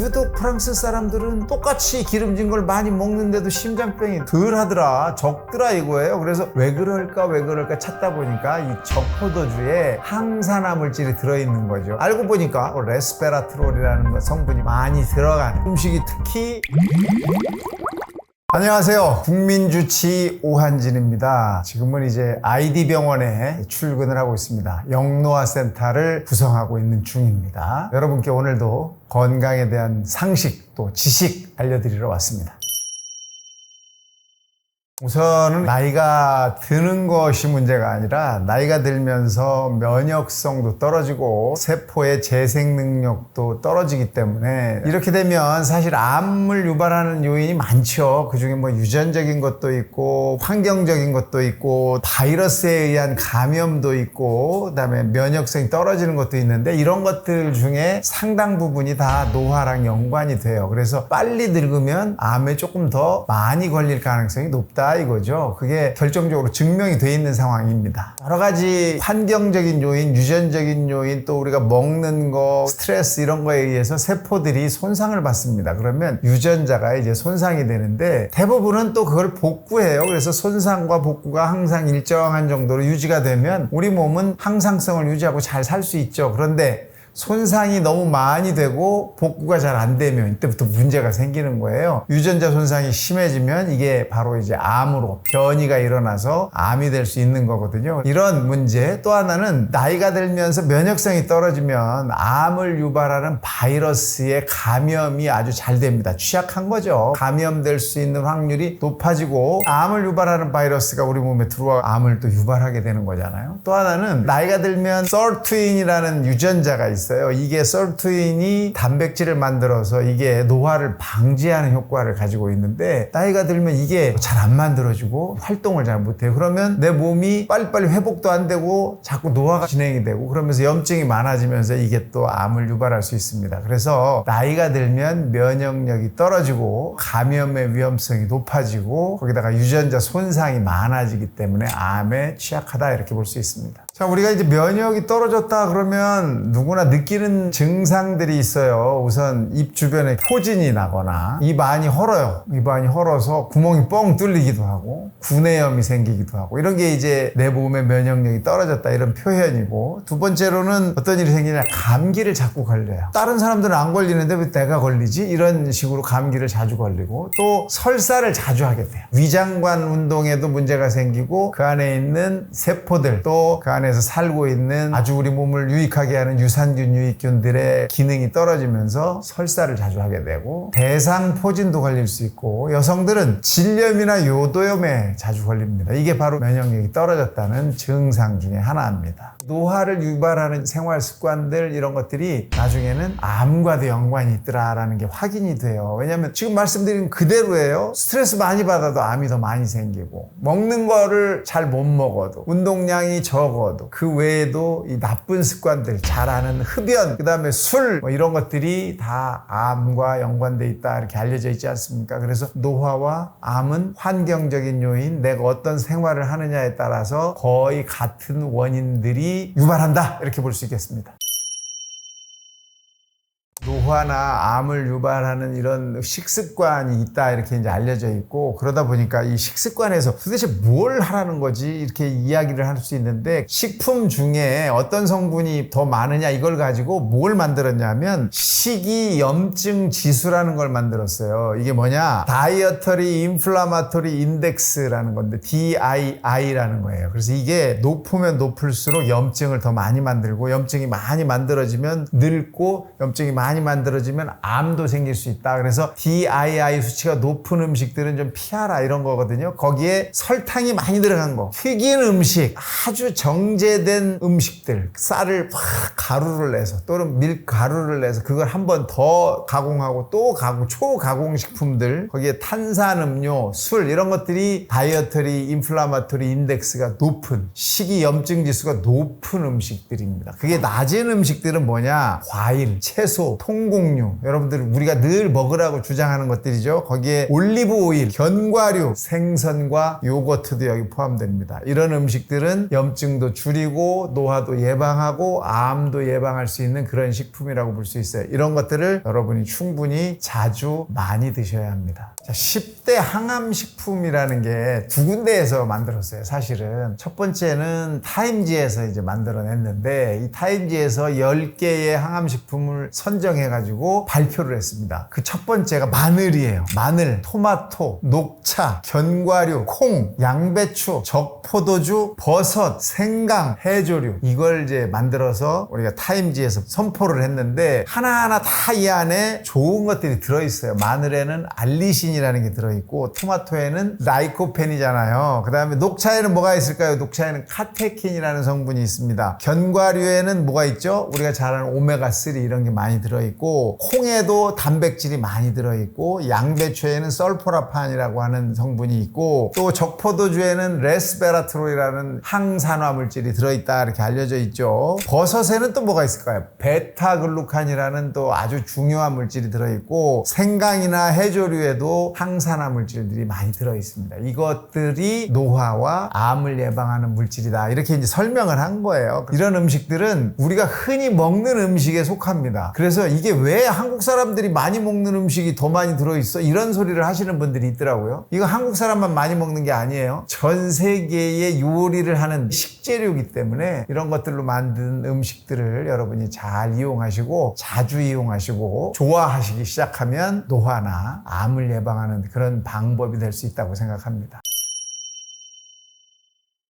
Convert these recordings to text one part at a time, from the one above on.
유독 프랑스 사람들은 똑같이 기름진 걸 많이 먹는데도 심장병이 덜 하더라. 적더라 이거예요. 그래서 왜 그럴까 왜 그럴까 찾다 보니까 이 적포도주에 항산화 물질이 들어있는 거죠. 알고 보니까 레스페라트롤이라는 거 성분이 많이 들어간 음식이 특히 안녕하세요. 국민주치 오한진입니다. 지금은 이제 아이디 병원에 출근을 하고 있습니다. 영노화 센터를 구성하고 있는 중입니다. 여러분께 오늘도 건강에 대한 상식 또 지식 알려드리러 왔습니다. 우선은 나이가 드는 것이 문제가 아니라 나이가 들면서 면역성도 떨어지고 세포의 재생 능력도 떨어지기 때문에 이렇게 되면 사실 암을 유발하는 요인이 많죠. 그 중에 뭐 유전적인 것도 있고 환경적인 것도 있고 바이러스에 의한 감염도 있고 그다음에 면역성이 떨어지는 것도 있는데 이런 것들 중에 상당 부분이 다 노화랑 연관이 돼요. 그래서 빨리 늙으면 암에 조금 더 많이 걸릴 가능성이 높다 이거죠. 그게 결정적으로 증명이 돼 있는 상황입니다. 여러 가지 환경적인 요인, 유전적인 요인, 또 우리가 먹는 거, 스트레스 이런 거에 의해서 세포들이 손상을 받습니다. 그러면 유전자가 이제 손상이 되는데 대부분은 또 그걸 복구해요. 그래서 손상과 복구가 항상 일정한 정도로 유지가 되면 우리 몸은 항상성을 유지하고 잘 살 수 있죠. 그런데 손상이 너무 많이 되고 복구가 잘 안 되면 이때부터 문제가 생기는 거예요. 유전자 손상이 심해지면 이게 바로 이제 암으로 변이가 일어나서 암이 될 수 있는 거거든요. 이런 문제 또 하나는 나이가 들면서 면역성이 떨어지면 암을 유발하는 바이러스의 감염이 아주 잘 됩니다. 취약한 거죠. 감염될 수 있는 확률이 높아지고 암을 유발하는 바이러스가 우리 몸에 들어와 암을 또 유발하게 되는 거잖아요. 또 하나는 나이가 들면 썰트윈이라는 유전자가 있어요. 이게 썰트윈이 단백질을 만들어서 이게 노화를 방지하는 효과를 가지고 있는데 나이가 들면 이게 잘 안 만들어지고 활동을 잘 못해요. 그러면 내 몸이 빨리빨리 회복도 안 되고 자꾸 노화가 진행이 되고 그러면서 염증이 많아지면서 이게 또 암을 유발할 수 있습니다. 그래서 나이가 들면 면역력이 떨어지고 감염의 위험성이 높아지고 거기다가 유전자 손상이 많아지기 때문에 암에 취약하다 이렇게 볼 수 있습니다. 자, 우리가 이제 면역이 떨어졌다 그러면 누구나 느끼는 증상들이 있어요. 우선 입 주변에 포진이 나거나 입 안이 헐어요. 입 안이 헐어서 구멍이 뻥 뚫리기도 하고 구내염이 생기기도 하고 이런 게 이제 내 몸의 면역력이 떨어졌다 이런 표현이고 두 번째로는 어떤 일이 생기냐 감기를 자꾸 걸려요. 다른 사람들은 안 걸리는데 왜 내가 걸리지? 이런 식으로 감기를 자주 걸리고 또 설사를 자주 하게 돼요. 위장관 운동에도 문제가 생기고 그 안에 있는 세포들 또 그 안에 서 살고 있는 아주 우리 몸을 유익하게 하는 유산균 유익균들의 기능이 떨어지면서 설사를 자주 하게 되고 대상포진도 걸릴 수 있고 여성들은 질염이나 요도염에 자주 걸립니다. 이게 바로 면역력이 떨어졌다는 증상 중에 하나입니다. 노화를 유발하는 생활 습관들 이런 것들이 나중에는 암과도 연관이 있더라라는 게 확인이 돼요. 왜냐하면 지금 말씀드린 그대로예요. 스트레스 많이 받아도 암이 더 많이 생기고 먹는 거를 잘 못 먹어도 운동량이 적어도 그 외에도 이 나쁜 습관들 잘 아는 흡연 그 다음에 술 뭐 이런 것들이 다 암과 연관돼 있다 이렇게 알려져 있지 않습니까? 그래서 노화와 암은 환경적인 요인 내가 어떤 생활을 하느냐에 따라서 거의 같은 원인들이 유발한다 이렇게 볼 수 있겠습니다. 노화나 암을 유발하는 이런 식습관이 있다 이렇게 이제 알려져 있고 그러다 보니까 이 식습관에서 도대체 뭘 하라는 거지 이렇게 이야기를 할 수 있는데 식품 중에 어떤 성분이 더 많으냐 이걸 가지고 뭘 만들었냐면 식이염증 지수라는 걸 만들었어요. 이게 뭐냐 다이어터리 인플라마토리 인덱스라는 건데 DII라는 거예요. 그래서 이게 높으면 높을수록 염증을 더 많이 만들고 염증이 많이 만들어지면 늙고 염증이 많이 만들어지면 암도 생길 수 있다. 그래서 DII 수치가 높은 음식들은 좀 피하라 이런 거거든요. 거기에 설탕이 많이 들어간 거, 튀긴 음식, 아주 정제된 음식들, 쌀을 확 가루를 내서 또는 밀 가루를 내서 그걸 한 번 더 가공하고 또 가공, 초가공 식품들, 거기에 탄산음료, 술 이런 것들이 다이어터리 인플라마토리 인덱스가 높은 식이염증 지수가 높은 음식들입니다. 그게 낮은 음식들은 뭐냐? 과일, 채소, 통곡류 여러분들 우리가 늘 먹으라고 주장하는 것들이죠. 거기에 올리브 오일, 견과류, 생선과 요거트도 여기 포함됩니다. 이런 음식들은 염증도 줄이고 노화도 예방하고 암도 예방할 수 있는 그런 식품이라고 볼 수 있어요. 이런 것들을 여러분이 충분히 자주 많이 드셔야 합니다. 자, 10대 항암 식품이라는 게 두 군데에서 만들었어요. 사실은 첫 번째는 타임지에서 이제 만들어냈는데 이 타임지에서 10개의 항암 식품을 선정해 가지고 발표를 했습니다. 그 첫 번째가 마늘이에요. 마늘, 토마토, 녹차, 견과류, 콩, 양배추, 적포도주, 버섯, 생강, 해조류 이걸 이제 만들어서 우리가 타임지에서 선포를 했는데 하나하나 다 이 안에 좋은 것들이 들어있어요. 마늘에는 알리신 이라는 게 들어있고 토마토에는 라이코펜이잖아요. 그 다음에 녹차에는 뭐가 있을까요? 녹차에는 카테킨이라는 성분이 있습니다. 견과류에는 뭐가 있죠? 우리가 잘 아는 오메가3 이런 게 많이 들어있고 콩에도 단백질이 많이 들어있고 양배추에는 설포라판이라고 하는 성분이 있고 또 적포도주에는 레스베라트롤이라는 항산화 물질이 들어있다 이렇게 알려져 있죠. 버섯에는 또 뭐가 있을까요? 베타글루칸이라는 또 아주 중요한 물질이 들어있고 생강이나 해조류에도 항산화 물질들이 많이 들어 있습니다. 이것들이 노화와 암을 예방하는 물질이다 이렇게 이제 설명을 한 거예요. 이런 음식들은 우리가 흔히 먹는 음식에 속합니다. 그래서 이게 왜 한국 사람들이 많이 먹는 음식이 더 많이 들어 있어? 이런 소리를 하시는 분들이 있더라고요. 이거 한국 사람만 많이 먹는 게 아니에요. 전 세계의 요리를 하는 식재료이기 때문에 이런 것들로 만든 음식들을 여러분이 잘 이용하시고 자주 이용하시고 좋아하시기 시작하면 노화나 암을 예방 하는 그런 방법이 될 수 있다고 생각합니다.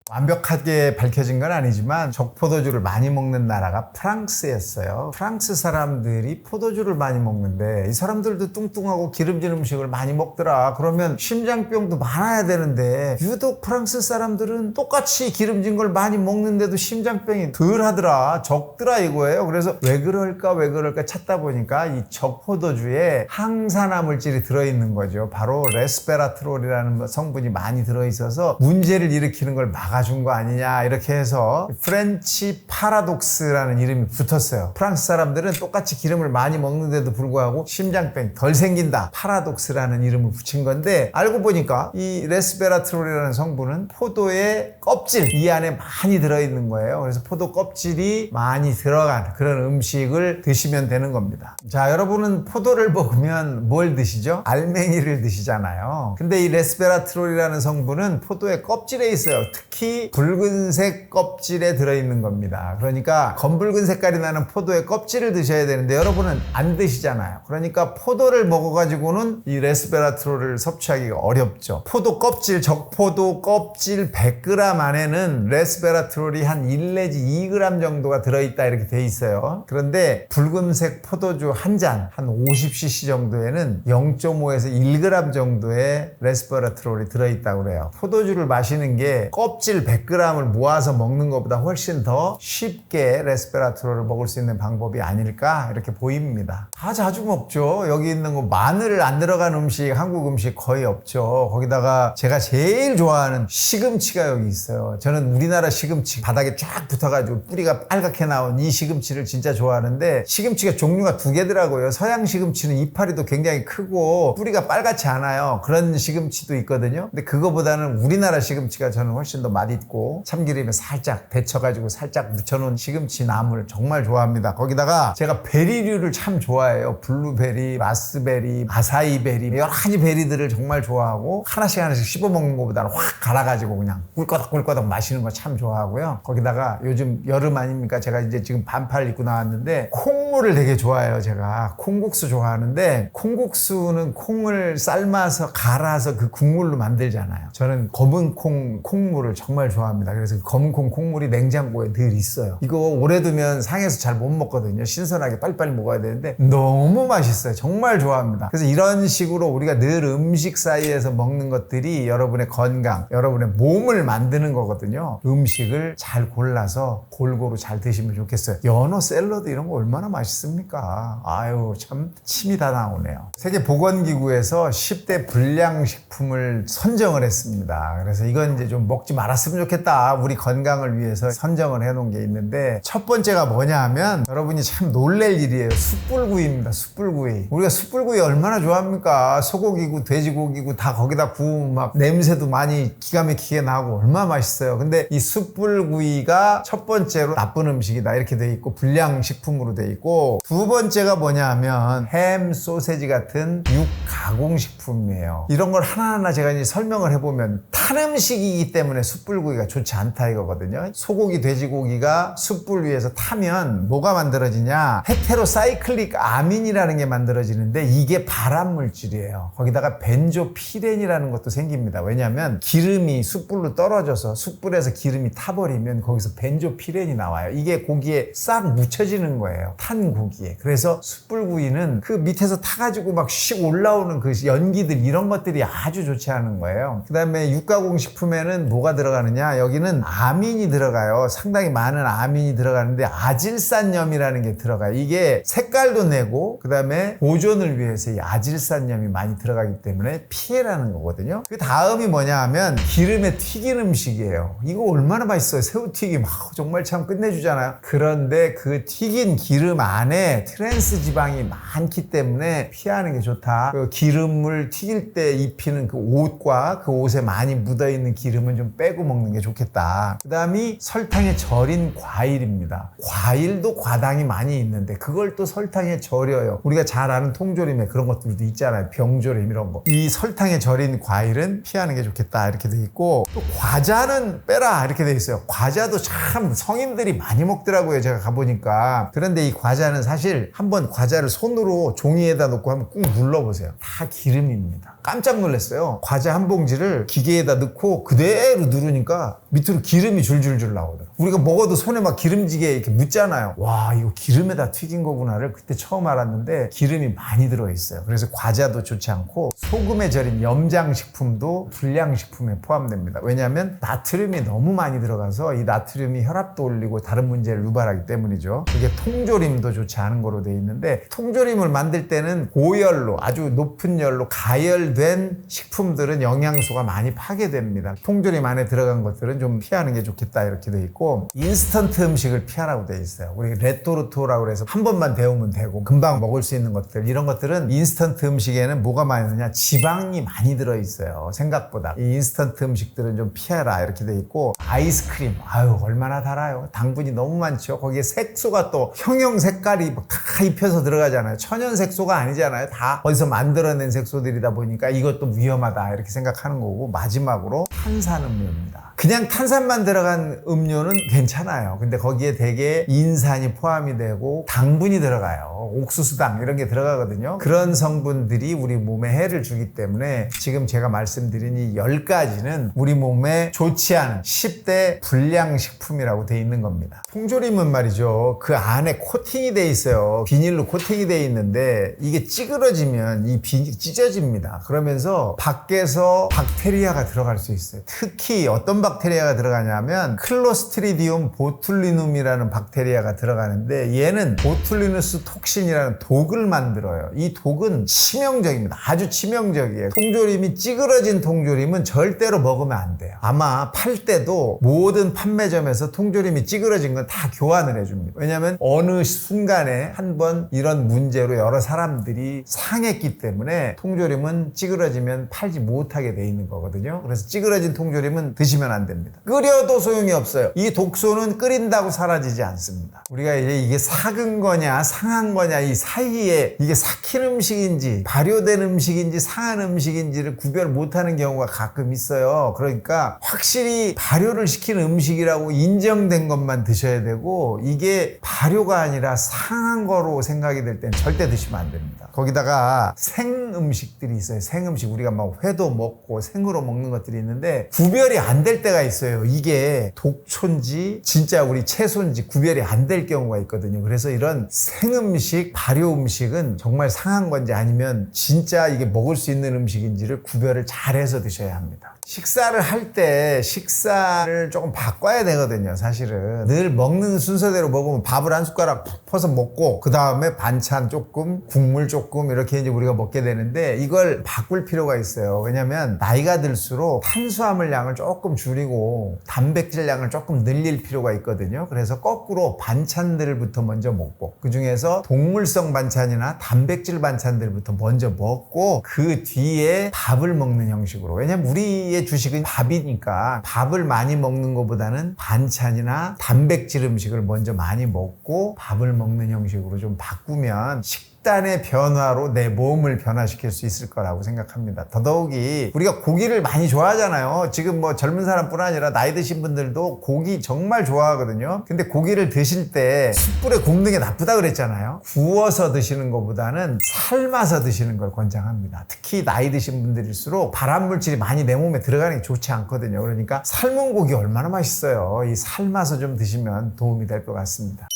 완벽하게 밝혀진 건 아니지만 적포도주를 많이 먹는 나라가 프랑스였어요. 프랑스 사람들이 포도주를 많이 먹는데 이 사람들도 뚱뚱하고 기름진 음식을 많이 먹더라. 그러면 심장병도 많아야 되는데 유독 프랑스 사람들은 똑같이 기름진 걸 많이 먹는데도 심장병이 덜 하더라. 적더라 이거예요. 그래서 왜 그럴까 왜 그럴까 찾다 보니까 이 적포도주에 항산화 물질이 들어있는 거죠. 바로 레스베라트롤이라는 성분이 많이 들어있어서 문제를 일으키는 걸 막아 막아준 거 아니냐 이렇게 해서 프렌치 파라독스라는 이름이 붙었어요. 프랑스 사람들은 똑같이 기름을 많이 먹는데도 불구하고 심장병 덜 생긴다. 파라독스라는 이름을 붙인 건데 알고 보니까 이 레스베라트롤이라는 성분은 포도의 껍질 이 안에 많이 들어있는 거예요. 그래서 포도 껍질이 많이 들어간 그런 음식을 드시면 되는 겁니다. 자 여러분은 포도를 먹으면 뭘 드시죠? 알맹이를 드시잖아요. 근데 이 레스베라트롤이라는 성분은 포도의 껍질에 있어요. 특히 특히 붉은색 껍질에 들어있는 겁니다. 그러니까 검붉은 색깔이 나는 포도의 껍질을 드셔야 되는데 여러분은 안 드시잖아요. 그러니까 포도를 먹어가지고는 이 레스베라트롤을 섭취하기가 어렵죠. 포도 껍질, 적포도 껍질 100g 안에는 레스베라트롤이 한 1 내지 2g 정도가 들어있다 이렇게 돼 있어요. 그런데 붉은색 포도주 한 잔, 한 50cc 정도에는 0.5에서 1g 정도의 레스베라트롤이 들어있다고 그래요. 포도주를 마시는 게 껍질 껍질 100g을 모아서 먹는 것보다 훨씬 더 쉽게 레스페라트로를 먹을 수 있는 방법이 아닐까 이렇게 보입니다. 다 자주 먹죠. 여기 있는 거 마늘 안 들어간 음식 한국 음식 거의 없죠. 거기다가 제가 제일 좋아하는 시금치가 여기 있어요. 저는 우리나라 시금치 바닥에 쫙 붙어가지고 뿌리가 빨갛게 나온 이 시금치를 진짜 좋아하는데 시금치가 종류가 두 개더라고요. 서양 시금치는 이파리도 굉장히 크고 뿌리가 빨갛지 않아요. 그런 시금치도 있거든요. 근데 그거보다는 우리나라 시금치가 저는 훨씬 더 맛 있고 참기름에 살짝 데쳐가지고 살짝 묻혀놓은 시금치 나물 정말 좋아합니다. 거기다가 제가 베리류를 참 좋아해요. 블루베리, 라스베리, 아사이베리 여러 가지 베리들을 정말 좋아하고 하나씩 하나씩 씹어 먹는 것보다는 확 갈아가지고 그냥 꿀꺼덕 마시는 거 참 좋아하고요. 거기다가 요즘 여름 아닙니까? 제가 이제 지금 반팔 입고 나왔는데 콩물을 되게 좋아해요. 제가 콩국수 좋아하는데 콩국수는 콩을 삶아서 갈아서 그 국물로 만들잖아요. 저는 검은 콩 콩물을 정말 좋아합니다. 그래서 검은콩 콩물이 냉장고에 늘 있어요. 이거 오래 두면 상해서 잘 못 먹거든요. 신선하게 빨리빨리 먹어야 되는데 너무 맛있어요. 정말 좋아합니다. 그래서 이런 식으로 우리가 늘 음식 사이에서 먹는 것들이 여러분의 건강, 여러분의 몸을 만드는 거거든요. 음식을 잘 골라서 골고루 잘 드시면 좋겠어요. 연어 샐러드 이런 거 얼마나 맛있습니까? 아유, 참 침이 다 나오네요. 세계보건기구에서 10대 불량식품을 선정을 했습니다. 그래서 이건 이제 좀 먹지 말았으면 왔으면 좋겠다. 우리 건강을 위해서 선정을 해놓은 게 있는데 첫 번째가 뭐냐 하면 여러분이 참 놀랄 일이에요. 숯불구이입니다. 숯불구이. 우리가 숯불구이 얼마나 좋아합니까? 소고기고 돼지고기고 다 거기다 구우면 막 냄새도 많이 기가 막히게 나고 얼마나 맛있어요. 근데 이 숯불구이가 첫 번째로 나쁜 음식이다 이렇게 돼 있고 불량식품으로 돼 있고 두 번째가 뭐냐 하면 햄, 소세지 같은 육 가공식품이에요. 이런 걸 하나하나 제가 이제 설명을 해보면 탄 음식이기 때문에 숯불 구이가 좋지 않다 이거거든요. 소고기, 돼지고기가 숯불 위에서 타면 뭐가 만들어지냐? 헤테로사이클릭 아민이라는 게 만들어지는데 이게 발암 물질이에요. 거기다가 벤조피렌이라는 것도 생깁니다. 왜냐하면 기름이 숯불로 떨어져서 숯불에서 기름이 타버리면 거기서 벤조피렌이 나와요. 이게 고기에 싹 묻혀지는 거예요. 탄 고기에. 그래서 숯불구이는 그 밑에서 타가지고 막 씩 올라오는 그 연기들 이런 것들이 아주 좋지 않은 거예요. 그 다음에 육가공 식품에는 뭐가 들어가느냐? 여기는 아민이 들어가요. 상당히 많은 아민이 들어가는데 아질산염이라는 게 들어가요. 이게 색깔도 내고 그 다음에 보존을 위해서 이 아질산염이 많이 들어가기 때문에 피해라는 거거든요. 그 다음이 뭐냐 하면 기름에 튀긴 음식이에요. 이거 얼마나 맛있어요. 새우튀김. 아, 정말 참 끝내주잖아요. 그런데 그 튀긴 기름 안에 트랜스 지방이 많기 때문에 피하는 게 좋다. 그 기름을 튀길 때 입히는 그 옷과 그 옷에 많이 묻어있는 기름은 좀 빼고 먹는 게 좋겠다. 그 다음이 설탕에 절인 과일입니다. 과일도 과당이 많이 있는데 그걸 또 설탕에 절여요. 우리가 잘 아는 통조림에 그런 것들도 있잖아요. 병조림 이런 거. 이 설탕에 절인 과일은 피하는 게 좋겠다. 이렇게 돼 있고 또 과자는 빼라. 이렇게 돼 있어요. 과자도 참 성인들이 많이 먹더라고요. 제가 가보니까. 그런데 이 과자는 사실 한번 과자를 손으로 종이에다 놓고 한번 꾹 눌러보세요. 다 기름입니다. 깜짝 놀랐어요. 과자 한 봉지를 기계에다 넣고 그대로 누르니 까 밑으로 기름이 줄줄줄 나오더라고요. 우리가 먹어도 손에 막 기름지게 이렇게 묻잖아요. 와, 이거 기름에다 튀긴 거구나를 그때 처음 알았는데 기름이 많이 들어있어요. 그래서 과자도 좋지 않고 소금에 절인 염장식품도 불량식품에 포함됩니다. 왜냐하면 나트륨이 너무 많이 들어가서 이 나트륨이 혈압도 올리고 다른 문제를 유발하기 때문이죠. 그게 통조림도 좋지 않은 거로 돼 있는데 통조림을 만들 때는 고열로 아주 높은 열로 가열된 식품들은 영양소가 많이 파괴됩니다. 통조림 안에 들어간 것들은 좀 피하는 게 좋겠다 이렇게 돼 있고 인스턴트 음식을 피하라고 돼 있어요. 우리 레토르토라고 해서 한 번만 데우면 되고 금방 먹을 수 있는 것들 이런 것들은 인스턴트 음식에는 뭐가 많이 드냐 지방이 많이 들어 있어요. 생각보다 이 인스턴트 음식들은 좀 피해라 이렇게 돼 있고 아이스크림 아유 얼마나 달아요. 당분이 너무 많죠. 거기에 색소가 또 형형 색깔이 막다 입혀서 들어가잖아요. 천연 색소가 아니잖아요. 다 어디서 만들어낸 색소들이다 보니까 이것도 위험하다 이렇게 생각하는 거고 마지막으로 탄산음료입니다. 그냥 탄산만 들어간 음료는 괜찮아요. 근데 거기에 되게 인산이 포함이 되고 당분이 들어가요. 옥수수당 이런 게 들어가거든요. 그런 성분들이 우리 몸에 해를 주기 때문에 지금 제가 말씀드린 이 10가지는 우리 몸에 좋지 않은 10대 불량식품이라고 돼 있는 겁니다. 통조림은 말이죠. 그 안에 코팅이 돼 있어요. 비닐로 코팅이 돼 있는데 이게 찌그러지면 이 비닐 찢어집니다. 그러면서 밖에서 박테리아가 들어갈 수 있어요. 특히 어떤 박테리아 가 들어가냐면 클로스트리디움 보툴리눔이라는 박테리아가 들어가는데 얘는 보툴리누스 톡신이라는 독을 만들어요. 이 독은 치명적입니다. 아주 치명적이에요. 통조림이 찌그러진 통조림은 절대로 먹으면 안 돼요. 아마 팔 때도 모든 판매점에서 통조림이 찌그러진 건 다 교환을 해줍니다. 왜냐하면 어느 순간에 한 번 이런 문제로 여러 사람들이 상했기 때문에 통조림은 찌그러지면 팔지 못하게 돼 있는 거거든요. 그래서 찌그러진 통조림은 드시면 안 됩니다. 끓여도 소용이 없어요. 이 독소는 끓인다고 사라지지 않습니다. 우리가 이제 이게 삭은 거냐 상한 거냐 이 사이에 이게 삭힌 음식인지 발효된 음식인지 상한 음식인지를 구별 못하는 경우가 가끔 있어요. 그러니까 확실히 발효를 시킨 음식이라고 인정된 것만 드셔야 되고 이게 발효가 아니라 상한 거로 생각이 될땐 절대 드시면 안 됩니다. 거기다가 생 음식들이 있어요. 생 음식 우리가 막 회도 먹고 생으로 먹는 것들이 있는데 구별이 안 될 때가 있어요. 이게 독초인지 진짜 우리 채소인지 구별이 안 될 경우가 있거든요. 그래서 이런 생 음식, 발효 음식은 정말 상한 건지 아니면 진짜 이게 먹을 수 있는 음식인지를 구별을 잘해서 드셔야 합니다. 식사를 할 때 식사를 조금 바꿔야 되거든요, 사실은. 늘 먹는 순서대로 먹으면 밥을 한 숟가락 푹 퍼서 먹고 그 다음에 반찬 조금, 국물 조금 이렇게 이제 우리가 먹게 되는데 이걸 바꿀 필요가 있어요. 왜냐하면 나이가 들수록 탄수화물 양을 조금 줄이고 단백질 양을 조금 늘릴 필요가 있거든요. 그래서 거꾸로 반찬들부터 먼저 먹고 그 중에서 동물성 반찬이나 단백질 반찬들부터 먼저 먹고 그 뒤에 밥을 먹는 형식으로. 왜냐면 우리의 주식은 밥이니까 밥을 많이 먹는 것보다는 반찬이나 단백질 음식을 먼저 많이 먹고 밥을 먹는 형식으로 좀 바꾸면 식 단의 변화로 내 몸을 변화시킬 수 있을 거라고 생각합니다. 더더욱이 우리가 고기를 많이 좋아하잖아요. 지금 뭐 젊은 사람뿐 아니라 나이 드신 분들도 고기 정말 좋아하거든요. 근데 고기를 드실 때 숯불에 굽는 게 나쁘다 그랬잖아요. 구워서 드시는 것보다는 삶아서 드시는 걸 권장합니다. 특히 나이 드신 분들일수록 발암 물질이 많이 내 몸에 들어가는 게 좋지 않거든요. 그러니까 삶은 고기 얼마나 맛있어요. 이 삶아서 좀 드시면 도움이 될 것 같습니다.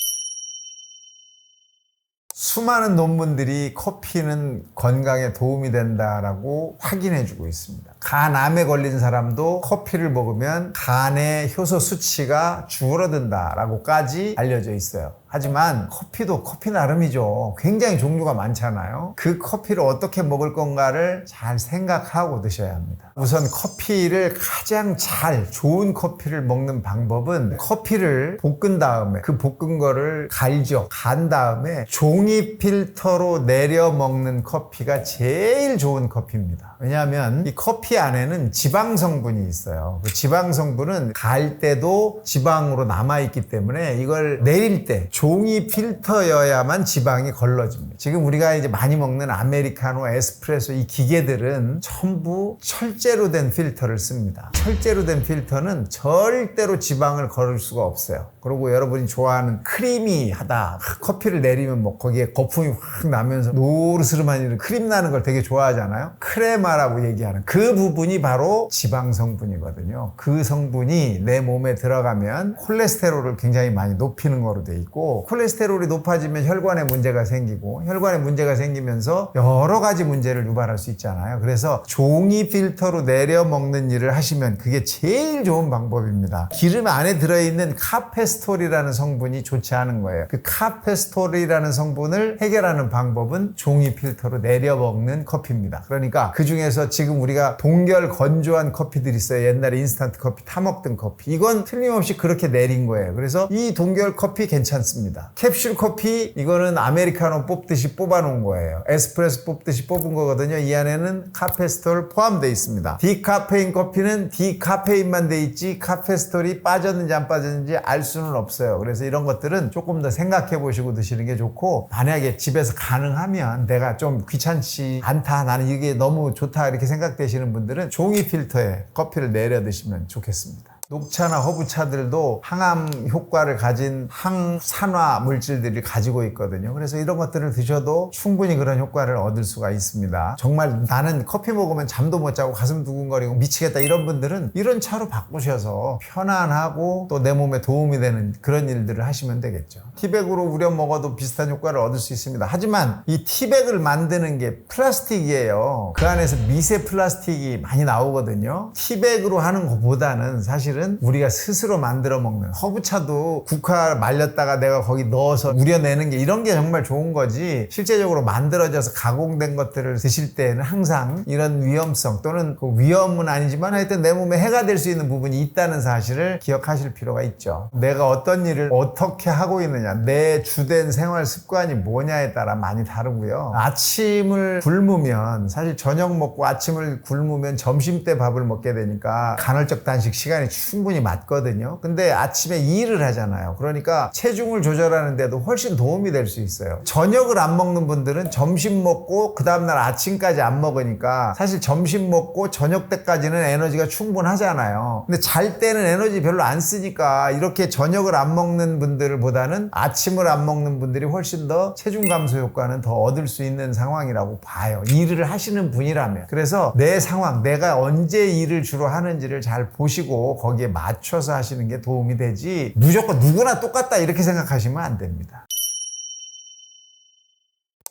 수많은 논문들이 커피는 건강에 도움이 된다라고 확인해 주고 있습니다. 간암에 걸린 사람도 커피를 먹으면 간의 효소 수치가 줄어든다라고까지 알려져 있어요. 하지만 커피도 커피 나름이죠. 굉장히 종류가 많잖아요. 그 커피를 어떻게 먹을 건가를 잘 생각하고 드셔야 합니다. 우선 커피를 가장 잘 좋은 커피를 먹는 방법은 커피를 볶은 다음에 그 볶은 거를 갈죠. 간 다음에 종이 필터로 내려 먹는 커피가 제일 좋은 커피입니다. 왜냐하면 이 커피 안에는 지방 성분이 있어요. 그 지방 성분은 갈 때도 지방으로 남아있기 때문에 이걸 내릴 때 종이 필터여야만 지방이 걸러집니다. 지금 우리가 이제 많이 먹는 아메리카노, 에스프레소 이 기계들은 전부 철제로 된 필터를 씁니다. 철제로 된 필터는 절대로 지방을 걸을 수가 없어요. 그리고 여러분이 좋아하는 크리미하다. 커피를 내리면 뭐 거기에 거품이 확 나면서 노르스름한 크림 나는 걸 되게 좋아하잖아요. 크레마 라고 얘기하는 그 부분이 바로 지방 성분이거든요. 그 성분이 내 몸에 들어가면 콜레스테롤을 굉장히 많이 높이는 거로 돼 있고 콜레스테롤이 높아지면 혈관에 문제가 생기고 혈관에 문제가 생기면서 여러 가지 문제를 유발할 수 있잖아요. 그래서 종이 필터로 내려 먹는 일을 하시면 그게 제일 좋은 방법입니다. 기름 안에 들어있는 카페스톨이라는 성분이 좋지 않은 거예요. 그 카페스톨이라는 성분을 해결하는 방법은 종이 필터로 내려 먹는 커피입니다. 그러니까 그 중에 서 지금 우리가 동결 건조한 커피들이 있어요. 옛날에 인스턴트 커피 타 먹던 커피. 이건 틀림없이 그렇게 내린 거예요. 그래서 이 동결 커피 괜찮습니다. 캡슐 커피 이거는 아메리카노 뽑듯이 뽑아 놓은 거예요. 에스프레소 뽑듯이 뽑은 거거든요. 이 안에는 카페스톨 포함되어 있습니다. 디카페인 커피는 디카페인만 돼 있지 카페스톨이 빠졌는지 안 빠졌는지 알 수는 없어요. 그래서 이런 것들은 조금 더 생각해 보시고 드시는 게 좋고 만약에 집에서 가능하면 내가 좀 귀찮지 않다 나는 이게 너무 좋다 이렇게 생각되시는 분들은 종이 필터에 커피를 내려 드시면 좋겠습니다. 녹차나 허브차들도 항암 효과를 가진 항산화 물질들이 가지고 있거든요. 그래서 이런 것들을 드셔도 충분히 그런 효과를 얻을 수가 있습니다. 정말 나는 커피 먹으면 잠도 못 자고 가슴 두근거리고 미치겠다 이런 분들은 이런 차로 바꾸셔서 편안하고 또 내 몸에 도움이 되는 그런 일들을 하시면 되겠죠. 티백으로 우려 먹어도 비슷한 효과를 얻을 수 있습니다. 하지만 이 티백을 만드는 게 플라스틱이에요. 그 안에서 미세 플라스틱이 많이 나오거든요. 티백으로 하는 것보다는 사실은 우리가 스스로 만들어 먹는 허브차도 국화 말렸다가 내가 거기 넣어서 우려내는 게 이런 게 정말 좋은 거지 실제적으로 만들어져서 가공된 것들을 드실 때는 항상 이런 위험성 또는 그 위험은 아니지만 하여튼 내 몸에 해가 될 수 있는 부분이 있다는 사실을 기억하실 필요가 있죠. 내가 어떤 일을 어떻게 하고 있느냐, 내 주된 생활 습관이 뭐냐에 따라 많이 다르고요. 아침을 굶으면 사실 저녁 먹고 아침을 굶으면 점심 때 밥을 먹게 되니까 간헐적 단식 시간이 충분히 맞거든요. 근데 아침에 일을 하잖아요. 그러니까 체중을 조절하는데도 훨씬 도움이 될 수 있어요. 저녁을 안 먹는 분들은 점심 먹고 그 다음날 아침까지 안 먹으니까 사실 점심 먹고 저녁 때까지는 에너지가 충분하잖아요. 근데 잘 때는 에너지 별로 안 쓰니까 이렇게 저녁을 안 먹는 분들보다는 아침을 안 먹는 분들이 훨씬 더 체중 감소 효과는 더 얻을 수 있는 상황이라고 봐요. 일을 하시는 분이라면. 그래서 내 상황, 내가 언제 일을 주로 하는지를 잘 보시고 거기에 맞춰서 하시는 게 도움이 되지 무조건 누구나 똑같다 이렇게 생각하시면 안 됩니다.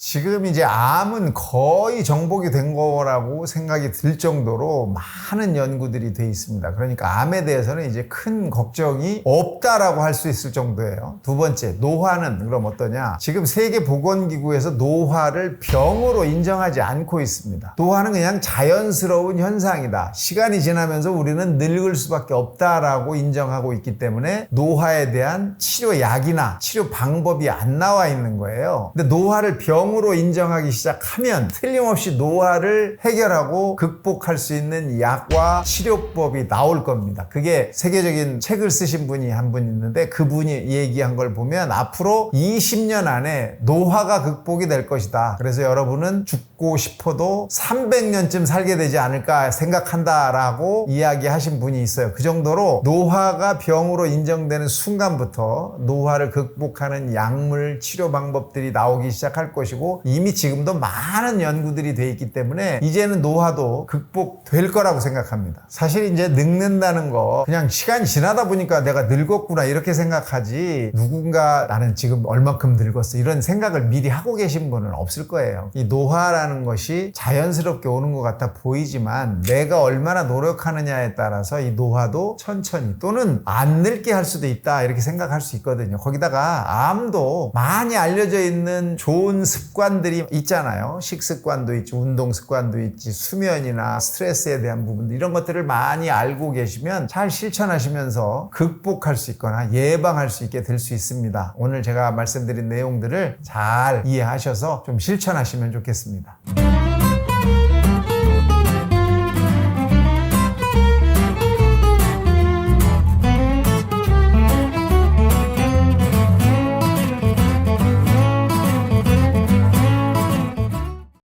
지금 이제 암은 거의 정복이 된 거라고 생각이 들 정도로 많은 연구들이 돼 있습니다. 그러니까 암에 대해서는 이제 큰 걱정이 없다라고 할 수 있을 정도예요. 두 번째, 노화는 그럼 어떠냐? 지금 세계보건기구에서 노화를 병으로 인정하지 않고 있습니다. 노화는 그냥 자연스러운 현상이다. 시간이 지나면서 우리는 늙을 수밖에 없다라고 인정하고 있기 때문에 노화에 대한 치료약이나 치료 방법이 안 나와 있는 거예요. 근데 노화를 병 으로 인정하기 시작하면 틀림없이 노화를 해결하고 극복할 수 있는 약과 치료법이 나올 겁니다. 그게 세계적인 책을 쓰신 분이 한 분 있는데 그분이 얘기한 걸 보면 앞으로 20년 안에 노화가 극복이 될 것이다. 그래서 여러분은 죽 고 싶어도 300년쯤 살게 되지 않을까 생각한다라고 이야기하신 분이 있어요. 그 정도로 노화가 병으로 인정되는 순간부터 노화를 극복하는 약물 치료 방법들이 나오기 시작할 것이고 이미 지금도 많은 연구들이 돼 있기 때문에 이제는 노화도 극복될 거라고 생각합니다. 사실 이제 늙는다는 거 그냥 시간이 지나다 보니까 내가 늙었구나 이렇게 생각하지 누군가 나는 지금 얼마큼 늙었어 이런 생각을 미리 하고 계신 분은 없을 거예요. 이 노화라는 것이 자연스럽게 오는 것 같아 보이지만 내가 얼마나 노력하느냐에 따라서 이 노화도 천천히 또는 안 늙게 할 수도 있다 이렇게 생각할 수 있거든요. 거기다가 암도 많이 알려져 있는 좋은 습관들이 있잖아요. 식습관도 있지, 운동 습관도 있지, 수면이나 스트레스에 대한 부분들 이런 것들을 많이 알고 계시면 잘 실천하시면서 극복할 수 있거나 예방할 수 있게 될 수 있습니다. 오늘 제가 말씀드린 내용들을 잘 이해하셔서 좀 실천하시면 좋겠습니다. Ciao.